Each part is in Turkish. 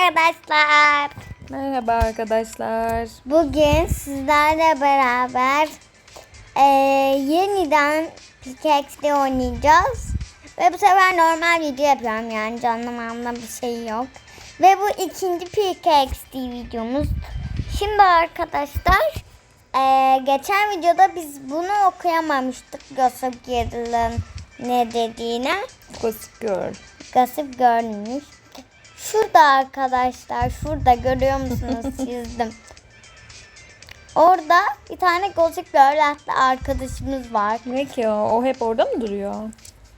arkadaşlar. Merhaba arkadaşlar. Bugün sizlerle beraber eee, yeniden Pickaxe'de oynayacağız. Ve bu sefer normal video yapıyorum yani canlı manlı bir şey yok. Ve bu ikinci Pickaxe videomuz. Şimdi arkadaşlar eee, geçen videoda biz bunu okuyamamıştık Gossip Girl'ın ne dediğine. Gossip Girl. Gossip görmüş. Şurada arkadaşlar, şurada görüyor musunuz çizdim. Orada bir tane Girl adlı arkadaşımız var. Ne ki o? O hep orada mı duruyor?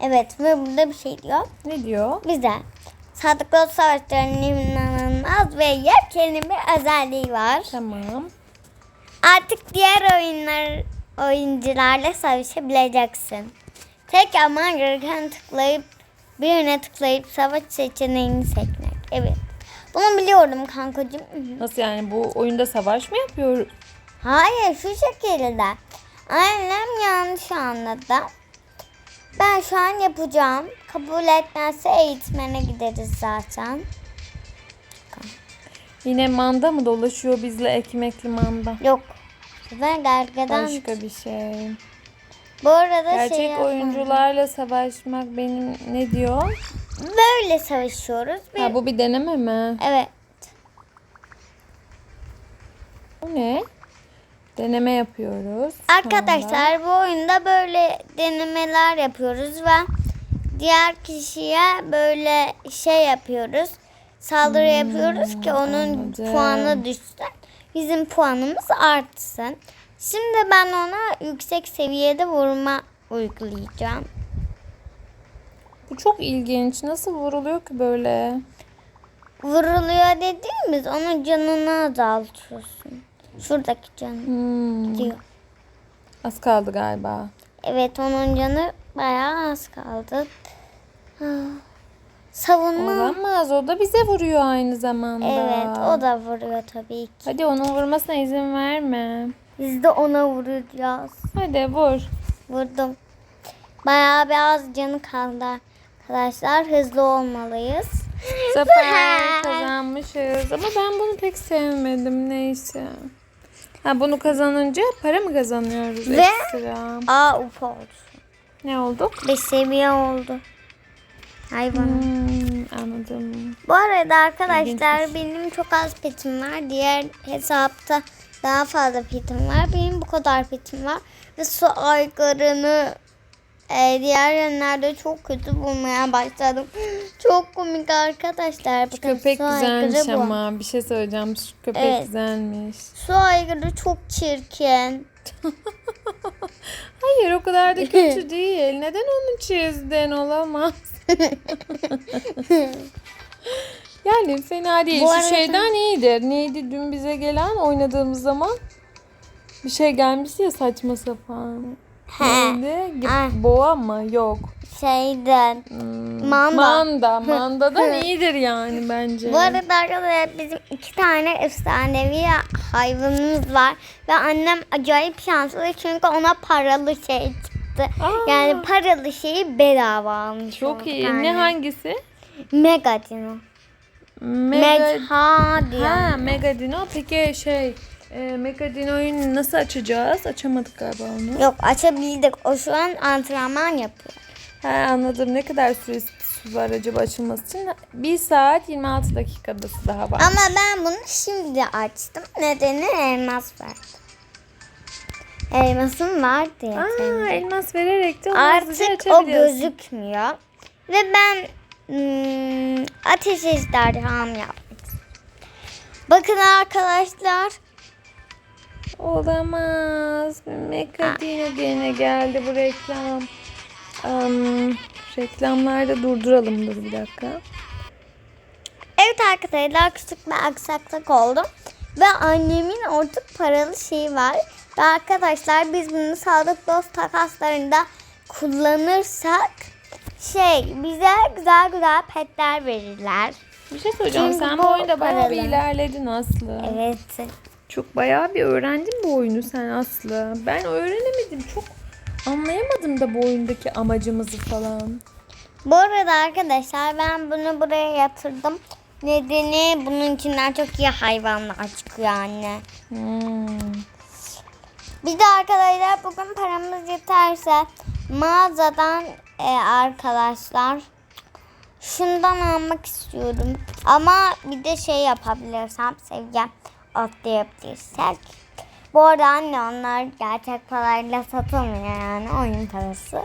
Evet ve burada bir şey diyor. Ne diyor? Bize Sadıklı Savaşları'nın inanılmaz ve yepyeni bir özelliği var. Tamam. Artık diğer oyunlar oyuncularla savaşabileceksin. Tek ama gereken tıklayıp birine tıklayıp savaş seçeneğini seçmek. Evet. Bunu biliyorum kankacığım. Nasıl yani bu oyunda savaş mı yapıyor? Hayır şu şekilde. Annem yanlış anladı. Ben şu an yapacağım. Kabul etmezse eğitmene gideriz zaten. Yine manda mı dolaşıyor bizle ekmekli manda? Yok. Ben gergeden. Başka bir şey. Bu arada şey Gerçek yapmam. oyuncularla savaşmak benim ne diyor? Böyle savaşıyoruz. Bir... Ha bu bir deneme mi? Evet. Bu ne? Deneme yapıyoruz. Arkadaşlar bu oyunda böyle denemeler yapıyoruz ve diğer kişiye böyle şey yapıyoruz. Saldırı yapıyoruz ki onun Hmm, anladım. puanı düşsün. Bizim puanımız artsın. Şimdi ben ona yüksek seviyede vurma uygulayacağım. Bu çok ilginç. Nasıl vuruluyor ki böyle? Vuruluyor dediğimiz onun canını azaltıyorsun. Şuradaki canı Hmm, diyor. az kaldı galiba. Evet onun canı bayağı az kaldı. Ah. Savunma. Olamaz. O da bize vuruyor aynı zamanda. Evet o da vuruyor tabii ki. Hadi onun vurmasına izin verme. Biz de ona vuracağız. Hadi vur. Vurdum. Bayağı bir az canı kaldı arkadaşlar. Hızlı olmalıyız. Sefer kazanmışız. Ama ben bunu pek sevmedim. Neyse. Ha bunu kazanınca para mı kazanıyoruz Ve- ekstra? Aa up oldu. Ne oldu? Bir seviye oldu. Hayvan. Hmm, anladım. Bu arada arkadaşlar İlginçmiş. benim çok az petim var. Diğer hesapta daha fazla petim var. Benim bu kadar petim var. Ve su aygırını e, diğer yönlerde çok kötü bulmaya başladım. Çok komik arkadaşlar. Bakın, köpek su aygırı güzelmiş bu. ama. Bir şey söyleyeceğim. Şu köpek Evet. güzelmiş. Su aygırı çok çirkin. Hayır o kadar da kötü değil. Neden onu çizdin? Olamaz. yani fena değil. Bu Şu arada- şeyden iyidir. Neydi dün bize gelen oynadığımız zaman? Bir şey gelmişti ya saçma sapan. He. Neydi? Ge- Ah. Boğa mı? Yok. Şeyden. Hmm, Manda. Manda. Manda'dan iyidir yani bence. Bu arada arkadaşlar bizim iki tane efsanevi hayvanımız var. Ve annem acayip şanslı çünkü ona paralı şey çıktı. Aa. Yani paralı şeyi bedava almış. Çok olduk iyi. anne. Ne hangisi? Mega Dino. Mega... Diyor. Ha Mega Dino. Peki şey e, Mega Dino'yu nasıl açacağız? Açamadık galiba onu. Yok açabildik. O şu an antrenman yapıyor. Ha anladım. Ne kadar süresi var acaba açılması için? 1 saat 26 dakikadası daha var. Ama ben bunu şimdi açtım. Nedeni elmas verdi. Elmasım var diye. Aa, elmas vererek de onu hızlıca Artık o açabiliyorsun. gözükmüyor. Ve ben hmm, ateş ejderham istiyorum. Bakın arkadaşlar. Olamaz. Mega Dino gene geldi bu reklam. Um, reklamlarda durduralım dur bir dakika. Evet arkadaşlar küçük bir aksaklık oldu. Ve annemin artık paralı şeyi var. Ve arkadaşlar biz bunu sağlık dost takaslarında kullanırsak şey bize güzel güzel petler verirler. Bir şey söyleyeceğim. Çünkü Sen bu bu oyunda bayağı bir ilerledin Aslı. Evet. Çok bayağı bir öğrendin bu oyunu sen Aslı. Ben öğrenemedim. Çok anlayamadım da bu oyundaki amacımızı falan. Bu arada arkadaşlar ben bunu buraya yatırdım. nedeni bunun içinden çok iyi hayvanlar çıkıyor anne. Hmm. Bir de arkadaşlar bugün paramız yeterse mağazadan e, arkadaşlar şundan almak istiyorum. Ama bir de şey yapabilirsem seveceğim atlayabilirsek. Bu arada anne onlar gerçek parayla satılmıyor yani oyun parası.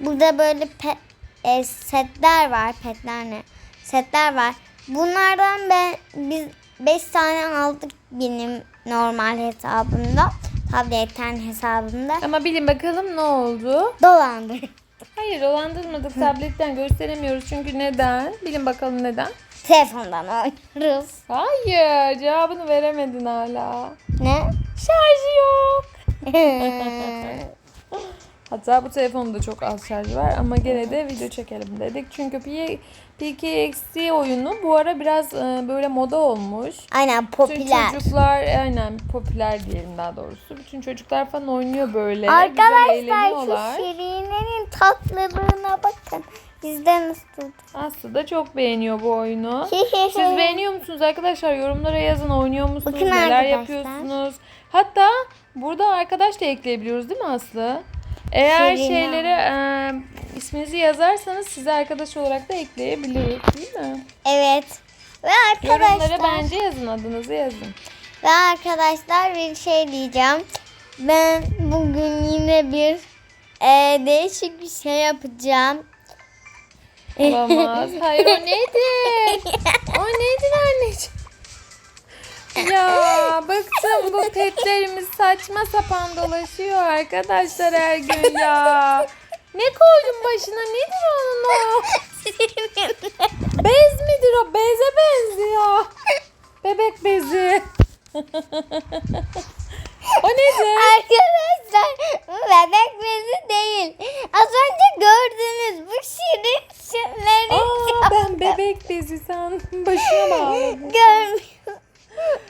Burada böyle pe- e, setler var. Petler ne? Setler var. Bunlardan ben biz 5 tane aldık benim normal hesabımda. Tabletten hesabımda. Ama bilin bakalım ne oldu? Dolandı. Hayır dolandırmadık tabletten gösteremiyoruz çünkü neden? Bilin bakalım neden? Telefondan oynuyoruz. Hayır cevabını veremedin hala. Ne? Şarjı yok. Hatta bu telefonda çok az şarj var ama gene de video çekelim dedik. Çünkü PKXD oyunu bu ara biraz e, böyle moda olmuş. Aynen Bütün popüler. çocuklar aynen popüler diyelim daha doğrusu. Bütün çocuklar falan oynuyor böyle. Arkadaşlar şu. Şirine'nin tatlılığına bakın. Bizden ısıtıldı. Aslı da çok beğeniyor bu oyunu. Siz beğeniyor musunuz arkadaşlar? Yorumlara yazın. Oynuyor musunuz? Bakın Neler arkadaşlar. yapıyorsunuz? Hatta burada arkadaş da ekleyebiliyoruz değil mi Aslı? Eğer Serena. şeylere e, isminizi yazarsanız size arkadaş olarak da ekleyebiliriz değil mi? Evet. Ve Yorumlara arkadaşlar. bence yazın adınızı yazın. Ve arkadaşlar bir şey diyeceğim. Ben bugün yine bir e, değişik bir şey yapacağım. Olamaz. Hayır o nedir? O nedir anneciğim? Ya bıktım bu petlerimiz saçma sapan dolaşıyor arkadaşlar her gün ya. Ne koydun başına? Nedir onun o? Bez midir o? Beze benziyor. Bebek bezi. o nedir? Arkadaşlar bu bebek bezi değil. Az önce gördüğünüz bu şirin şunları Aa, ben bebek bezi sandım. Başına bağladım. görmüyorum.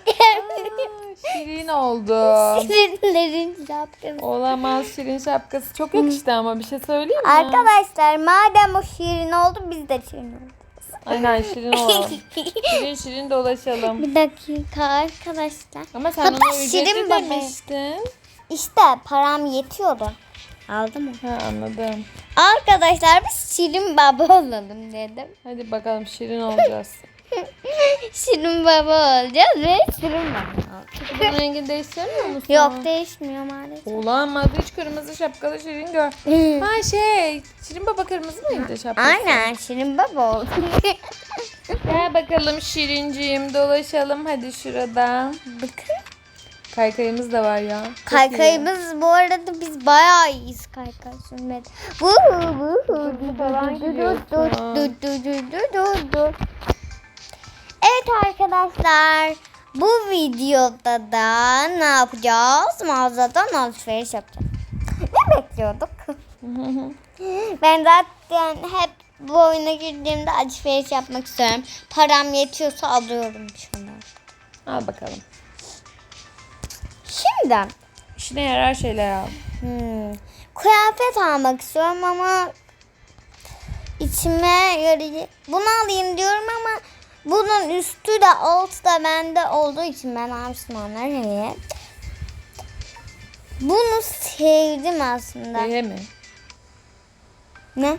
Aa, Şirin oldu. Şirinlerin şapkası. Olamaz şirin şapkası. Çok yakıştı ama bir şey söyleyeyim mi? Arkadaşlar madem o şirin oldu biz de şirin olduk. Aynen şirin olalım. Şirin şirin dolaşalım. Bir dakika arkadaşlar. Ama sen Hatta ona ücretli şirin bebek. demiştin. İşte param yetiyordu. Aldım mı? Ha anladım. Arkadaşlar biz şirin baba olalım dedim. Hadi bakalım şirin olacağız. şirin baba olacağız ve şirin baba. Bunun rengini değiştirmiyor musun? Yok değişmiyor maalesef. Olamaz hiç kırmızı şapkalı şirin gör. Ha şey şirin baba kırmızı mıydı şapkası? Aynen şirin baba oldu. Gel bakalım şirinciğim dolaşalım hadi şurada. Bakın. Kaykayımız da var ya. Çok iyi. Kaykayımız bu arada biz bayağı iyiyiz kaykay sürmede. Vuhu vuhu. Falan gidiyorsun. Evet arkadaşlar. Bu videoda da ne yapacağız? Mağazadan alışveriş yapacağız. Ne bekliyorduk? Ben zaten hep bu oyuna girdiğimde alışveriş yapmak istiyorum. Param yetiyorsa alıyorum şunu. Al bakalım. Şimdi İşine yarar şeyler al. Hmm. Kıyafet almak istiyorum ama içime yarayacak. Bunu alayım diyorum ama bunun üstü de altı da bende olduğu için ben onları. Evet. Bunu sevdim aslında. He he mi? Ne?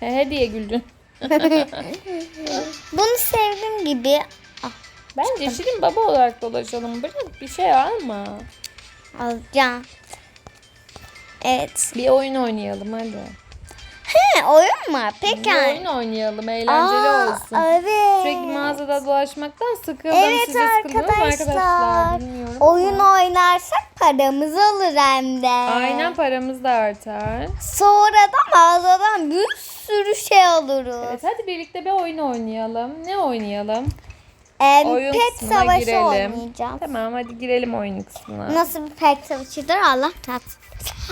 He he diye güldün. Bunu sevdim gibi. Ah, Bence şirin baba olarak dolaşalım. Bırak bir şey alma. alacağım. Evet. Bir oyun oynayalım hadi. He oyun mu? Peki. Bir oyun oynayalım eğlenceli Aa, olsun. Evet. Sürekli mağazada dolaşmaktan sıkıldım. Evet mı arkadaşlar. arkadaşlar? Bilmiyorum. Oyun oynarsak paramız olur hem de. Aynen paramız da artar. Sonra da mağazadan bir sürü şey alırız. Evet hadi birlikte bir oyun oynayalım. Ne oynayalım? Em, Oyun pet savaşı girelim. oynayacağım. Tamam hadi girelim oyun kısmına. Nasıl bir pet savaşıdır Allah tatsın.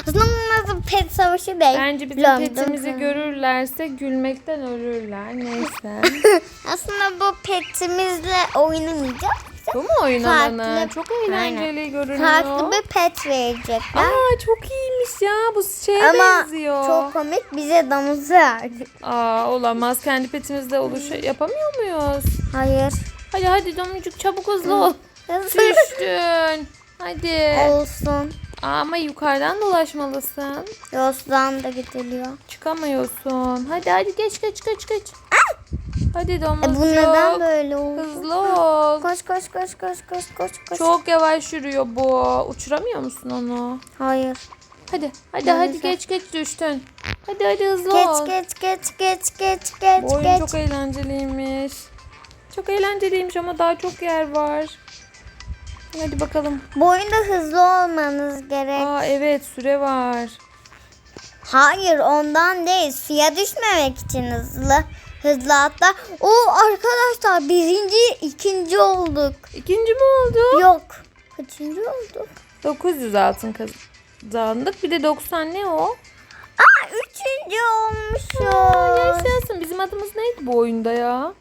Aslında bu nasıl bir pet savaşı değil. Bence bizim London petimizi görürlerse gülmekten ölürler. Neyse. Aslında bu petimizle oynamayacağız. Bu mu oyun Farklı- alanı? Çok eğlenceli görünüyor. Farklı bir pet verecekler. Aa çok iyiymiş ya. Bu şeye Ama benziyor. çok komik bize damızı verdi. Aa olamaz. Kendi petimizle oluş yapamıyor muyuz? Hayır. Hadi hadi domuzcuk çabuk hızlı ol. Düştün. Hadi. olsun. Ama yukarıdan dolaşmalısın. Yoslan da gidiliyor. Çıkamıyorsun. Hadi hadi geç geç geç geç. Hadi E domuzcuk. bu neden böyle oldu? Hızlı ol. Koş koş koş koş koş koş koş. Çok yavaş yürüyor bu. Uçuramıyor musun onu? Hayır. Hadi hadi Neyse. hadi geç geç düştün. Hadi hadi hızlı ol. Geç geç geç geç geç geç Bu oyun geç. çok eğlenceliymiş. Çok eğlenceliymiş ama daha çok yer var. Hadi bakalım. Bu oyunda hızlı olmanız gerek. Aa evet süre var. Hayır ondan değil. Suya düşmemek için hızlı. Hızlı atla. Oo arkadaşlar birinci ikinci olduk. İkinci mi oldu? Yok. Kaçıncı olduk? 900 altın kazandık. Bir de 90 ne o? Aa üçüncü olmuşuz. Yaşasın. Bizim adımız neydi bu oyunda ya?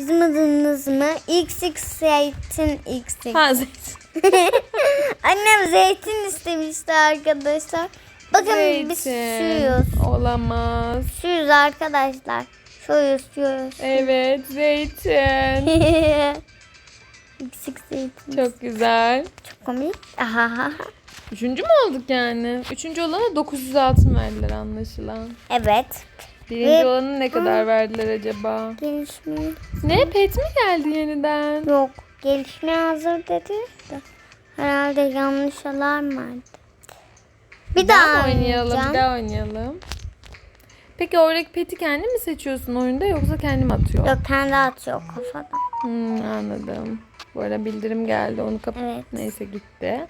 Bizim adımız mı? XX zeytin XX. Ha zeytin. Annem zeytin istemişti arkadaşlar. Bakın biz suyuz. Olamaz. Suyuz arkadaşlar. Suyuz suyuz. Evet zeytin. XX zeytin. Çok güzel. Çok komik. Aha. Üçüncü mü olduk yani? Üçüncü olana 900 altın verdiler anlaşılan. Evet. Birinci Ve- olana ne kadar verdiler acaba? Gelişme Ne pet mi geldi yeniden? yok. Gelişme hazır dedi. de. Herhalde yanlış alarm vardı. Bir, daha, oynayalım, oynayacağım. bir daha oynayalım. Peki oradaki peti kendi mi seçiyorsun oyunda yoksa kendi mi atıyor? Yok kendi atıyor kafadan. Hmm, anladım. Bu arada bildirim geldi onu kapat. Evet. Neyse gitti.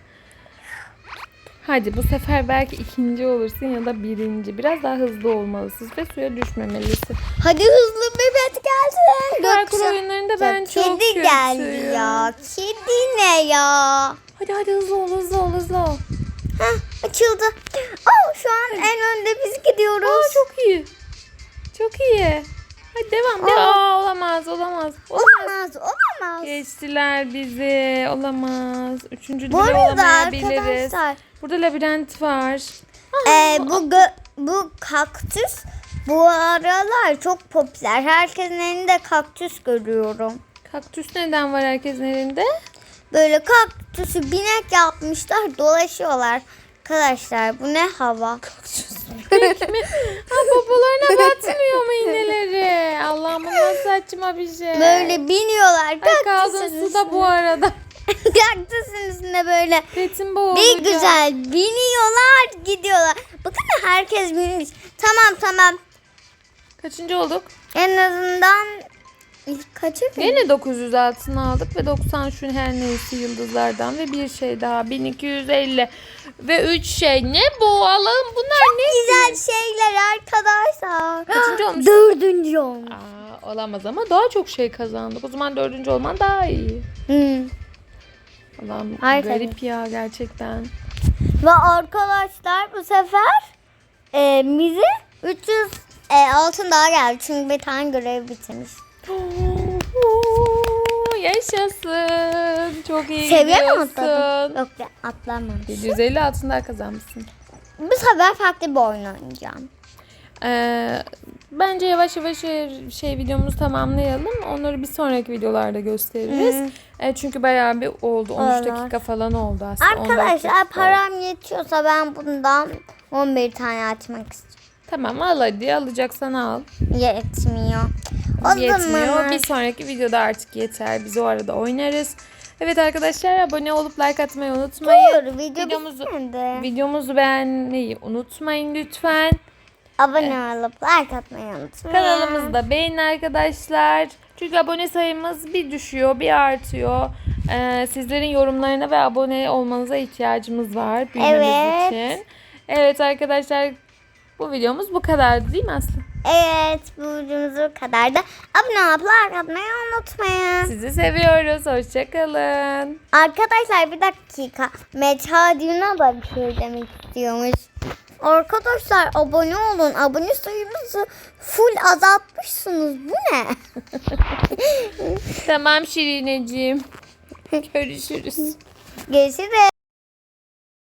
Hadi bu sefer belki ikinci olursun ya da birinci. Biraz daha hızlı olmalısın ve suya düşmemelisin. Hadi hızlı pet gelsin. Parkur oyunlarında ben Ya çok Kedi kötüyüm. geldi ya. Kedi ne ya? Hadi hadi hızlı ol hızlı ol hızlı ol. Heh, açıldı. Oh, şu an en önde biz gidiyoruz. Aa çok iyi. Çok iyi. Hadi devam. Aa. devam. Aa, olamaz olamaz. Olamaz. Olamaz, olamaz. Geçtiler bizi. Olamaz. Üçüncü bile olamayabiliriz. arkadaşlar Burada labirent var. e, bu bu kaktüs bu aralar çok popüler. Herkesin elinde kaktüs görüyorum. Kaktüs neden var herkesin elinde? Böyle kaktüsü binek yapmışlar, dolaşıyorlar. Arkadaşlar bu ne hava? Peki mi? Ha popolarına batmıyor mu iğneleri? Allah'ım bu nasıl saçma bir şey. Böyle biniyorlar. Ay Kaktüsün kaldım suda bu arada. Kaktüsün üstünde böyle Petim boğulacak. bir güzel biniyorlar gidiyorlar. Bakın herkes binmiş. Tamam tamam. Kaçıncı olduk? En azından ilk kaçı bin? Yine 900 altın aldık ve 90 şu her neyse yıldızlardan ve bir şey daha 1250 ve 3 şey ne bu Allah'ım bunlar ne? Güzel şeyler arkadaşlar. Kaçıncı olmuş? Dördüncü olmuş. Aa, olamaz ama daha çok şey kazandık. O zaman dördüncü olman daha iyi. Hmm. Allah'ım Hayır, garip ya gerçekten. Ve arkadaşlar bu sefer e, bize 300 e, altın daha geldi. Çünkü bir tane görev bitirmiş. Yaşasın. Çok iyi Seviye mi gidiyorsun. atladın? Yok ya atlamamış. 750 altın daha kazanmışsın. Bu sefer farklı bir oyun oynayacağım. Ee, bence yavaş yavaş şey, şey videomuzu tamamlayalım. Onları bir sonraki videolarda gösteririz. Hı. Ee, çünkü bayağı bir oldu. 13 Olur. dakika falan oldu aslında. 14 Arkadaşlar param yetiyorsa ben bundan 11 tane açmak istiyorum. Tamam al hadi alacaksan al. Yetmiyor. O Yetmiyor. zaman Bir sonraki videoda artık yeter. Biz o arada oynarız. Evet arkadaşlar abone olup like atmayı unutmayın. Dur video Videomuzu- bitmedi. Videomuzu beğenmeyi unutmayın lütfen. Abone olup like atmayı unutmayın. Kanalımızı da beğenin arkadaşlar. Çünkü abone sayımız bir düşüyor bir artıyor. Ee, sizlerin yorumlarına ve abone olmanıza ihtiyacımız var büyümemiz Evet. için. Evet arkadaşlar bu videomuz bu kadardı değil mi Aslı? Evet bu videomuz bu kadar da abone olup like atmayı unutmayın. Sizi seviyoruz. Hoşçakalın. Arkadaşlar bir dakika. Meçhadina da bir şey demek istiyormuş. Arkadaşlar abone olun. Abone sayımızı full azaltmışsınız. Bu ne? Tamam Şirineciğim. Görüşürüz. Görüşürüz.